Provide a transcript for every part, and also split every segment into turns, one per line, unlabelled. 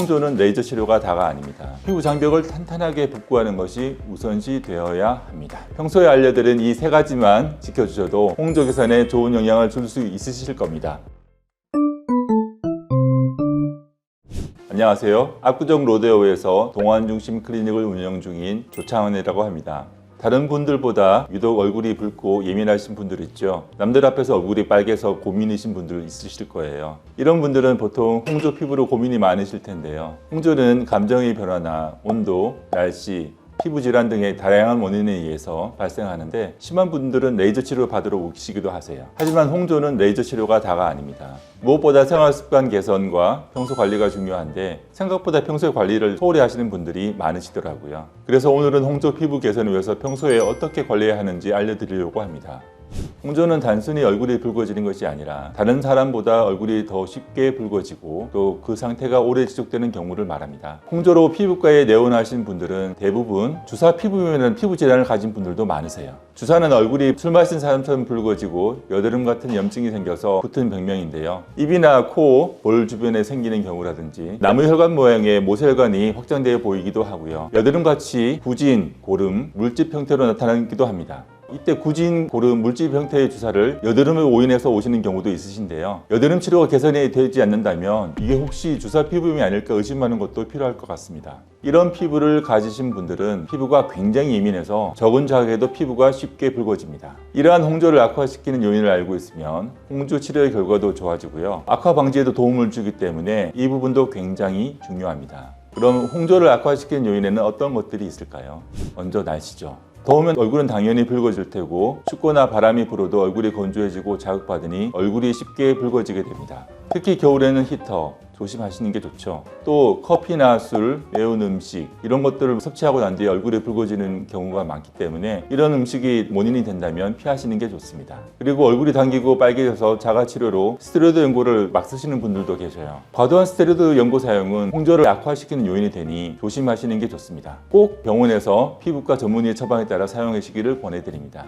홍조는 레이저 치료가 다가 아닙니다. 피부 장벽을 탄탄하게 복구하는 것이 우선시 되어야 합니다. 평소에 알려드린 이 세 가지만 지켜주셔도 홍조 개선에 좋은 영향을 줄 수 있으실 겁니다. 안녕하세요. 압구정 로데오에서 동안 중심 클리닉을 운영 중인 조창원이라고 합니다. 다른 분들보다 유독 얼굴이 붉고 예민하신 분들 있죠. 남들 앞에서 얼굴이 빨개서 고민이신 분들 있으실 거예요. 이런 분들은 보통 홍조 피부로 고민이 많으실 텐데요. 홍조는 감정의 변화나 온도, 날씨, 피부 질환 등의 다양한 원인에 의해서 발생하는데 심한 분들은 레이저 치료 받으러 오시기도 하세요. 하지만 홍조는 레이저 치료가 다가 아닙니다. 무엇보다 생활 습관 개선과 평소 관리가 중요한데 생각보다 평소에 관리를 소홀히 하시는 분들이 많으시더라고요. 그래서 오늘은 홍조 피부 개선을 위해서 평소에 어떻게 관리해야 하는지 알려드리려고 합니다. 홍조는 단순히 얼굴이 붉어지는 것이 아니라 다른 사람보다 얼굴이 더 쉽게 붉어지고 또 그 상태가 오래 지속되는 경우를 말합니다. 홍조로 피부과에 내원하신 분들은 대부분 주사 피부염이라는 피부 질환을 가진 분들도 많으세요. 주사는 얼굴이 술 마신 사람처럼 붉어지고 여드름 같은 염증이 생겨서 붙은 병명인데요. 입이나 코, 볼 주변에 생기는 경우라든지 나무 혈관 모양의 모세혈관이 확장되어 보이기도 하고요. 여드름같이 부진, 고름, 물집 형태로 나타나기도 합니다. 이때 구진 고름 물집 형태의 주사를 여드름을 오인해서 오시는 경우도 있으신데요. 여드름 치료가 개선이 되지 않는다면 이게 혹시 주사 피부염이 아닐까 의심하는 것도 필요할 것 같습니다. 이런 피부를 가지신 분들은 피부가 굉장히 예민해서 적은 자극에도 피부가 쉽게 붉어집니다. 이러한 홍조를 악화시키는 요인을 알고 있으면 홍조 치료의 결과도 좋아지고요. 악화 방지에도 도움을 주기 때문에 이 부분도 굉장히 중요합니다. 그럼 홍조를 악화시키는 요인에는 어떤 것들이 있을까요? 먼저 날씨죠. 더우면 얼굴은 당연히 붉어질 테고 춥거나 바람이 불어도 얼굴이 건조해지고 자극받으니 얼굴이 쉽게 붉어지게 됩니다. 특히 겨울에는 히터 조심하시는 게 좋죠. 또 커피나 술, 매운 음식 이런 것들을 섭취하고 난 뒤에 얼굴이 붉어지는 경우가 많기 때문에 이런 음식이 원인이 된다면 피하시는 게 좋습니다. 그리고 얼굴이 당기고 빨개져서 자가 치료로 스테로이드 연고를 막 쓰시는 분들도 계셔요. 과도한 스테로이드 연고 사용은 홍조를 악화시키는 요인이 되니 조심하시는 게 좋습니다. 꼭 병원에서 피부과 전문의의 처방에 따라 사용하시기를 권해드립니다.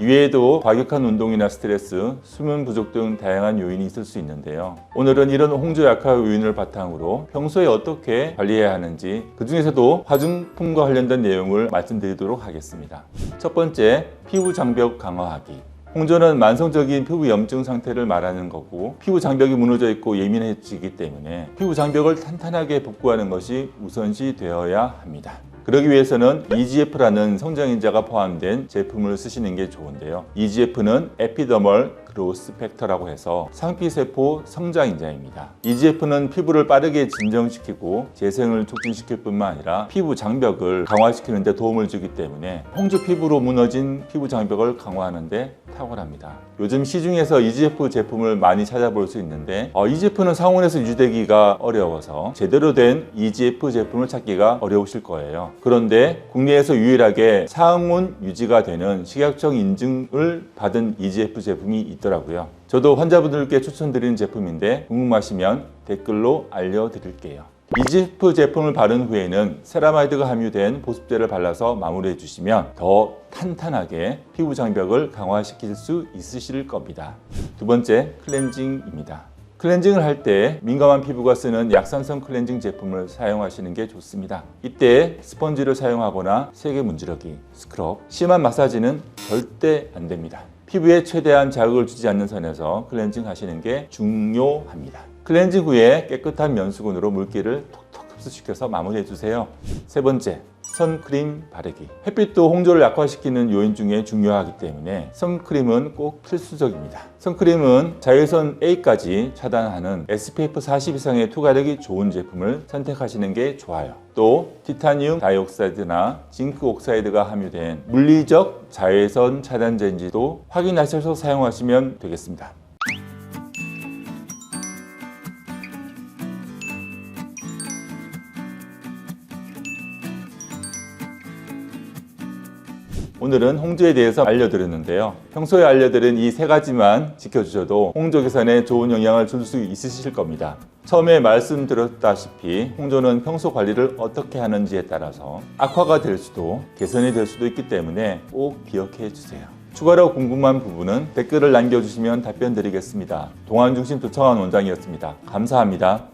이외에도 과격한 운동이나 스트레스, 수면 부족 등 다양한 요인이 있을 수 있는데요. 오늘은 이런 홍조 약화 요인을 바탕으로 평소에 어떻게 관리해야 하는지 그 중에서도 화장품과 관련된 내용을 말씀드리도록 하겠습니다. 첫 번째, 피부 장벽 강화하기. 홍조는 만성적인 피부 염증 상태를 말하는 거고 피부 장벽이 무너져 있고 예민해지기 때문에 피부 장벽을 탄탄하게 복구하는 것이 우선시 되어야 합니다. 그러기 위해서는 EGF라는 성장인자가 포함된 제품을 쓰시는 게 좋은데요. EGF는 에피더멀 그로스 팩터라고 해서 상피세포 성장인자입니다. EGF는 피부를 빠르게 진정시키고 재생을 촉진시킬 뿐만 아니라 피부 장벽을 강화시키는 데 도움을 주기 때문에 홍조 피부로 무너진 피부 장벽을 강화하는 데 탁월합니다. 요즘 시중에서 EGF 제품을 많이 찾아볼 수 있는데 어, EGF는 상온에서 유지되기가 어려워서 제대로 된 EGF 제품을 찾기가 어려우실 거예요. 그런데 국내에서 유일하게 상온 유지가 되는 식약청 인증을 받은 EGF 제품이 있더라고요. 저도 환자분들께 추천드리는 제품인데 궁금하시면 댓글로 알려드릴게요. 이지프 제품을 바른 후에는 세라마이드가 함유된 보습제를 발라서 마무리해 주시면 더 탄탄하게 피부 장벽을 강화시킬 수 있으실 겁니다. 두 번째, 클렌징입니다. 클렌징을 할 때 민감한 피부가 쓰는 약산성 클렌징 제품을 사용하시는 게 좋습니다. 이때 스펀지를 사용하거나 세게 문지르기, 스크럽, 심한 마사지는 절대 안 됩니다. 피부에 최대한 자극을 주지 않는 선에서 클렌징 하시는 게 중요합니다. 클렌징 후에 깨끗한 면수건으로 물기를 톡톡 흡수시켜서 마무리해 주세요. 세 번째, 선크림 바르기. 햇빛도 홍조를 약화시키는 요인 중에 중요하기 때문에 선크림은 꼭 필수적입니다. 선크림은 자외선 A까지 차단하는 SPF 40 이상의 투과력이 좋은 제품을 선택하시는 게 좋아요. 또 티타늄 다이옥사이드나 징크 옥사이드가 함유된 물리적 자외선 차단제인지도 확인하셔서 사용하시면 되겠습니다. 오늘은 홍조에 대해서 알려드렸는데요. 평소에 알려드린 이 세 가지만 지켜주셔도 홍조 개선에 좋은 영향을 줄 수 있으실 겁니다. 처음에 말씀드렸다시피 홍조는 평소 관리를 어떻게 하는지에 따라서 악화가 될 수도 개선이 될 수도 있기 때문에 꼭 기억해 주세요. 추가로 궁금한 부분은 댓글을 남겨주시면 답변 드리겠습니다. 동안중심 조청환 원장이었습니다. 감사합니다.